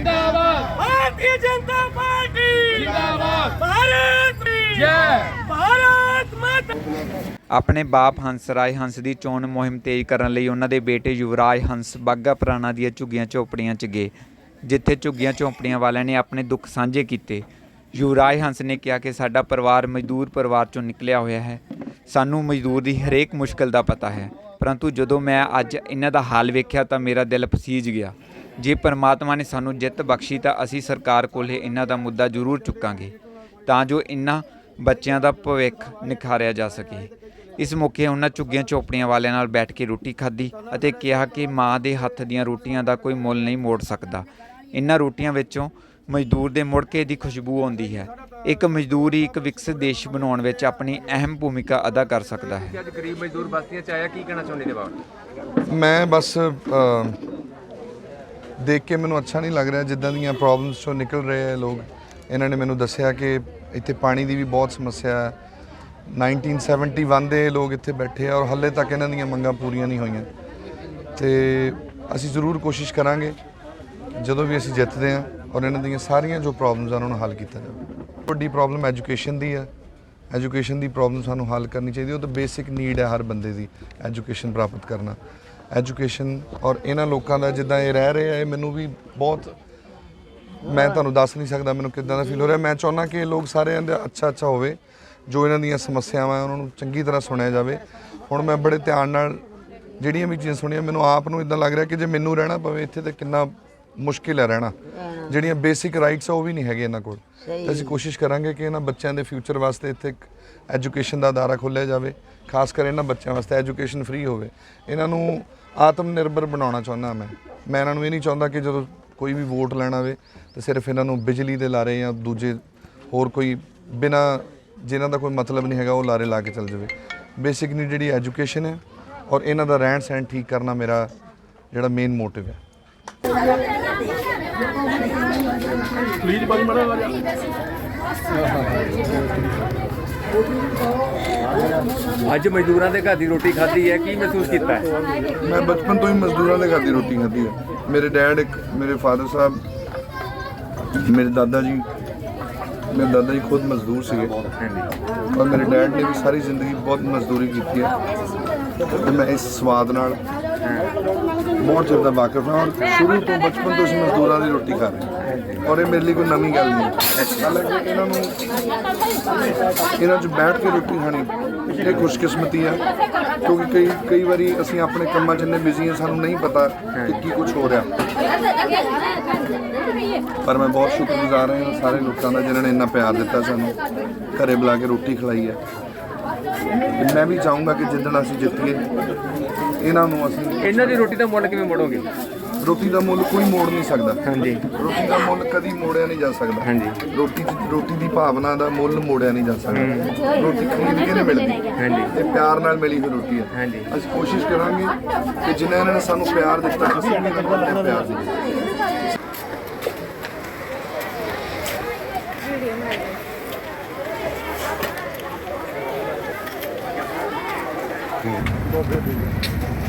जिंदाबाद भारतीय जनता पार्टी जिंदाबाद भारत की जय भारत माता ਆਪਣੇ ਬਾਪ ਹੰਸ ਰਾਏ ਹੰਸ ਦੀ ਚੋਣ ਮੁਹਿੰਮ ਤੇਜ਼ ਕਰਨ ਲਈ ਉਹਨਾਂ ਦੇ ਬੇਟੇ ਯੁਵਰਾਜ ਹੰਸ ਬਾਗਾ ਪੁਰਾਣਾ ਦੀਆਂ ਝੁੱਗੀਆਂ ਝੋਪੜੀਆਂ 'ਚ ਗਏ ਜਿੱਥੇ ਝੁੱਗੀਆਂ ਝੋਪੜੀਆਂ ਵਾਲਿਆਂ ਨੇ ਆਪਣੇ ਦੁੱਖ ਸਾਂਝੇ ਕੀਤੇ ਯੁਵਰਾਜ ਹੰਸ ਨੇ ਕਿਹਾ ਕਿ ਸਾਡਾ ਪਰਿਵਾਰ ਮਜ਼ਦੂਰ ਪਰਿਵਾਰ 'ਚੋਂ ਨਿਕਲਿਆ ਹੋਇਆ ਹੈ ਸਾਨੂੰ ਮਜ਼ਦੂਰ ਦੀ ਹਰੇਕ ਮੁਸ਼ਕਲ ਦਾ ਪਤਾ ਹੈ ਪਰੰਤੂ ਜਦੋਂ ਮੈਂ ਅੱਜ ਇਹਨਾਂ ਦਾ ਹਾਲ ਵੇਖਿਆ ਤਾਂ ਮੇਰਾ ਦਿਲ ਪਸੀਜ ਗਿਆ ਜੇ ਪਰਮਾਤਮਾ ਨੇ ਸਾਨੂੰ ਜਿੱਤ ਬਖਸ਼ੀ ਤਾਂ ਅਸੀਂ ਸਰਕਾਰ ਕੋਲੇ ਇਹਨਾਂ ਦਾ ਮੁੱਦਾ ਜ਼ਰੂਰ ਚੁੱਕਾਂਗੇ ਤਾਂ ਜੋ ਇਹਨਾਂ ਬੱਚਿਆਂ ਦਾ ਭਵਿੱਖ ਨਿਖਾਰਿਆ ਜਾ ਸਕੇ। ਇਸ ਮੌਕੇ ਉਹਨਾਂ ਝੁੱਗੀਆਂ ਝੋਪੜੀਆਂ ਵਾਲਿਆਂ ਨਾਲ ਬੈਠ ਕੇ ਰੋਟੀ ਖਾਧੀ ਅਤੇ ਕਿਹਾ ਕਿ ਮਾਂ ਦੇ ਹੱਥ ਦੀਆਂ ਰੋਟੀਆਂ ਦਾ ਕੋਈ ਮੁੱਲ ਨਹੀਂ ਮੋੜ ਸਕਦਾ। ਇਹਨਾਂ ਰੋਟੀਆਂ ਵਿੱਚੋਂ ਮਜ਼ਦੂਰ ਦੇ ਮੁੜਕੇ ਦੀ ਖੁਸ਼ਬੂ ਆਉਂਦੀ ਹੈ। ਇੱਕ ਮਜ਼ਦੂਰ ਹੀ ਇੱਕ ਵਿਕਸਿਤ ਦੇਸ਼ ਬਣਾਉਣ ਵਿੱਚ ਆਪਣੀ ਅਹਿਮ ਭੂਮਿਕਾ ਅਦਾ ਕਰ ਸਕਦਾ ਹੈ। ਅੱਜ ਗਰੀਬ ਮਜ਼ਦੂਰ ਬਸਤੀਆਂ ਚ ਆਇਆ ਕੀ ਕਹਿਣਾ ਚਾਹੁੰਦੇ ਨੇ ਬਾਬਾ? ਮੈਂ ਬਸ ਦੇਖ ਕੇ ਮੈਨੂੰ ਅੱਛਾ ਨਹੀਂ ਲੱਗ ਰਿਹਾ ਜਿੱਦਾਂ ਦੀਆਂ ਪ੍ਰੋਬਲਮਸ ਚੋਂ ਨਿਕਲ ਰਹੇ ਆ ਲੋਕ। ਇਹਨਾਂ ਨੇ ਮੈਨੂੰ ਦੱਸਿਆ ਕਿ ਇੱਥੇ ਪਾਣੀ ਦੀ ਵੀ ਬਹੁਤ ਸਮੱਸਿਆ ਹੈ। 1971 ਦੇ ਲੋਕ ਇੱਥੇ ਬੈਠੇ ਆ ਔਰ ਹੱਲੇ ਤੱਕ ਇਹਨਾਂ ਦੀਆਂ ਮੰਗਾਂ ਪੂਰੀਆਂ ਨਹੀਂ ਹੋਈਆਂ। ਤੇ ਅਸੀਂ ਜ਼ਰੂਰ ਕੋਸ਼ਿਸ਼ ਕਰਾਂਗੇ, ਜਦੋਂ ਵੀ ਅਸੀਂ ਜਿੱਤਦੇ ਹਾਂ ਔਰ ਇਹਨਾਂ ਦੀਆਂ ਸਾਰੀਆਂ ਜੋ ਪ੍ਰੋਬਲਮਸ ਆ, ਉਹਨਾਂ ਨੂੰ ਹੱਲ ਕੀਤਾ ਜਾਵੇ। ਵੱਡੀ ਪ੍ਰੋਬਲਮ ਐਜੂਕੇਸ਼ਨ ਦੀ ਹੈ। ਐਜੂਕੇਸ਼ਨ ਦੀ ਪ੍ਰੋਬਲਮ ਸਾਨੂੰ ਹੱਲ ਕਰਨੀ ਚਾਹੀਦੀ ਉਹ ਤਾਂ ਬੇਸਿਕ ਨੀਡ ਹੈ ਹਰ ਬੰਦੇ ਦੀ ਐਜੂਕੇਸ਼ਨ ਪ੍ਰਾਪਤ ਕਰਨਾ। ਐਜੂਕੇਸ਼ਨ ਔਰ ਇਹਨਾਂ ਲੋਕਾਂ ਦਾ ਜਿੱਦਾਂ ਇਹ ਰਹਿ ਰਹੇ ਆ ਇਹ ਮੈਨੂੰ ਵੀ ਬਹੁਤ ਮੈਂ ਤੁਹਾਨੂੰ ਦੱਸ ਨਹੀਂ ਸਕਦਾ ਮੈਨੂੰ ਕਿੱਦਾਂ ਦਾ ਫੀਲ ਹੋ ਰਿਹਾ। ਮੈਂ ਚਾਹੁੰਦਾ ਕਿ ਇਹ ਲੋਕ ਸਾਰਿਆਂ ਦਾ ਅੱਛਾ ਅੱਛਾ ਹੋਵੇ ਜੋ ਇਹਨਾਂ ਦੀਆਂ ਸਮੱਸਿਆਵਾਂ ਉਹਨਾਂ ਨੂੰ ਚੰਗੀ ਤਰ੍ਹਾਂ ਸੁਣਿਆ ਜਾਵੇ। ਹੁਣ ਮੈਂ ਬੜੇ ਧਿਆਨ ਨਾਲ ਜਿਹੜੀਆਂ ਵੀ ਚੀਜ਼ਾਂ ਸੁਣੀਆਂ ਮੈਨੂੰ ਆਪ ਨੂੰ ਇਦਾਂ ਲੱਗ ਰਿਹਾ ਕਿ ਜੇ ਮੈਨੂੰ ਰਹਿਣਾ ਪਵੇ ਇੱਥੇ ਤੇ ਕਿੰਨਾ ਮੁਸ਼ਕਿਲ ਹੈ ਰਹਿਣਾ। ਜਿਹੜੀਆਂ ਬੇਸਿਕ ਰਾਈਟਸ ਆ ਉਹ ਵੀ ਨਹੀਂ ਹੈਗੇ ਇਹਨਾਂ ਕੋਲ। ਤੇ ਅਸੀਂ ਕੋਸ਼ਿਸ਼ ਕਰਾਂਗੇ ਕਿ ਇਹਨਾਂ ਬੱਚਿਆਂ ਦੇ ਫਿਊਚਰ ਵਾਸਤੇ ਇੱਥੇ ਇੱਕ ਐਜੂਕੇਸ਼ਨ ਦਾ ਅਦਾਰਾ ਖੋਲ੍ਹਿਆ ਜਾਵੇ ਖਾਸ ਕਰ ਇਹਨਾਂ ਬੱਚਿਆਂ ਵਾਸਤੇ ਐਜੂਕੇਸ਼ਨ ਫ੍ਰੀ ਹੋਵੇ। ਇਹਨਾਂ ਨੂੰ ਆਤਮ ਨਿਰਭਰ ਬਣਾਉਣਾ ਚਾਹੁੰਦਾ ਮੈਂ। ਮੈਂ ਇਹਨਾਂ ਨੂੰ ਇਹ ਨਹੀਂ ਚਾਹੁੰਦਾ ਕਿ ਜਦੋਂ ਕੋਈ ਵੀ ਵੋਟ ਲੈਣ ਆਵੇ ਤੇ ਸਿਰਫ ਇਹਨਾਂ ਨੂੰ ਬਿਜਲੀ ਦੇ ਲਾਰੇ ਜਾਂ ਦੂਜੇ ਹੋਰ ਕੋਈ ਬਿਨਾ ਜਿਨ੍ਹਾਂ ਦਾ ਕੋਈ ਮਤਲਬ ਨਹੀਂ ਹੈਗਾ ਉਹ ਲਾਰੇ ਲਾ ਕੇ ਚੱਲ ਜਾਵੇ। ਬੇਸਿਕ ਨੀ ਜਿਹੜੀ ਐਜੂਕੇਸ਼ਨ ਹੈ ਔਰ ਇਹਨਾਂ ਦਾ ਰਹਿਣ ਸਹਿਣ ਠੀਕ ਕਰਨਾ ਮੇਰਾ ਜਿਹੜਾ ਮੇਨ ਮੋਟਿਵ ਹੈ। ਅੱਜ ਮਜ਼ਦੂਰਾਂ ਦੇ ਘਰ ਦੀ ਰੋਟੀ ਖਾਧੀ ਹੈ, ਕੀ ਮਹਿਸੂਸ ਕੀਤਾ ਹੈ? ਮੈਂ ਬਚਪਨ ਤੋਂ ਹੀ ਮਜ਼ਦੂਰਾਂ ਦੇ ਘਰ ਦੀ ਰੋਟੀ ਖਾਧੀ ਹੈ। ਮੇਰੇ ਡੈਡ ਇੱਕ ਮੇਰੇ ਫਾਦਰ ਸਾਹਿਬ, ਮੇਰੇ ਦਾਦਾ ਜੀ, ਮੇਰੇ ਦਾਦਾ ਜੀ ਖੁਦ ਮਜ਼ਦੂਰ ਸੀਗੇ। ਪਰ ਮੇਰੇ ਡੈਡ ਨੇ ਵੀ ਸਾਰੀ ਜ਼ਿੰਦਗੀ ਬਹੁਤ ਮਜ਼ਦੂਰੀ ਕੀਤੀ ਹੈ। ਤੇ ਮੈਂ ਇਸ ਸਵਾਦ ਨਾਲ ਬਹੁਤ ਚਿਰ ਦਾ ਵਾਕਿਫ ਹਾਂ ਔਰ ਸ਼ੁਰੂ ਤੋਂ ਬਚਪਨ ਤੋਂ ਅਸੀਂ ਮਜ਼ਦੂਰਾਂ ਦੀ ਰੋਟੀ ਖਾ ਰਹੇ ਹਾਂ। ਔਰ ਇਹ ਮੇਰੇ ਲਈ ਕੋਈ ਨਵੀਂ ਗੱਲ ਨਹੀਂ। ਹਾਲਾਂਕਿ ਇਹਨਾਂ ਨੂੰ ਇਹਨਾਂ 'ਚ ਬੈਠ ਕੇ ਰੋਟੀ ਖਾਣੀ ਇਹ ਖੁਸ਼ਕਿਸਮਤੀ ਆ। ਕਿਉਂਕਿ ਕਈ ਕਈ ਵਾਰੀ ਅਸੀਂ ਆਪਣੇ ਕੰਮਾਂ 'ਚ ਇੰਨੇ ਬਿਜ਼ੀ ਹਾਂ, ਸਾਨੂੰ ਨਹੀਂ ਪਤਾ ਕਿ ਕੀ ਕੁਝ ਹੋ ਰਿਹਾ। ਪਰ ਮੈਂ ਬਹੁਤ ਸ਼ੁਕਰਗੁਜ਼ਾਰ ਹਾਂ ਇਹਨਾਂ ਸਾਰੇ ਲੋਕਾਂ ਦਾ ਜਿਨ੍ਹਾਂ ਨੇ ਇੰਨਾ ਪਿਆਰ ਦਿੱਤਾ ਸਾਨੂੰ। ਘਰੇ ਬੁਲਾ ਕੇ ਰੋਟੀ ਖਲਾਈ ਹੈ। ਮੈਂ ਵੀ ਚਾਹੂੰਗਾ ਕਿ ਜਿੱਦਣ ਅਸੀਂ ਜਿੱਤੀਏ ਇਹਨਾਂ ਨੂੰ ਅਸੀਂ ਇਹਨਾਂ ਦੀ ਰੋਟੀ ਦਾ ਮੁੱਲ ਕਿਵੇਂ ਮੋੜੋਗੇ? ਰੋਟੀ ਦਾ ਮੁੱਲ ਕੋਈ ਮੋੜ ਨਹੀਂ ਸਕਦਾ। ਹਾਂਜੀ। ਰੋਟੀ ਦਾ ਮੁੱਲ ਕਦੀ ਮੋੜਿਆ ਨਹੀਂ ਜਾ ਸਕਦਾ। ਹਾਂਜੀ। ਰੋਟੀ ਰੋਟੀ ਦੀ ਭਾਵਨਾ ਦਾ ਮੁੱਲ ਮੋੜਿਆ ਨਹੀਂ ਜਾ ਸਕਦਾ। ਰੋਟੀ ਖਰੀਦ ਕੇ ਨਹੀਂ ਮਿਲਦੀ। ਹਾਂਜੀ। ਇਹ ਪਿਆਰ ਨਾਲ ਮਿਲੀ ਹੋਈ ਰੋਟੀ ਹੈ। ਹਾਂਜੀ। ਅਸੀਂ ਕੋਸ਼ਿਸ਼ ਕਰਾਂਗੇ ਕਿ ਜਿੰਨਾ ਇਹਨਾਂ ਨੇ ਸਾਨੂੰ ਪਿਆਰ ਦਿੱਤਾ ਅਸੀਂ ਵੀ ਇਹਨਾਂ ਨੂੰ ਪਿਆਰ ਦੇਈਏ। Добрый день.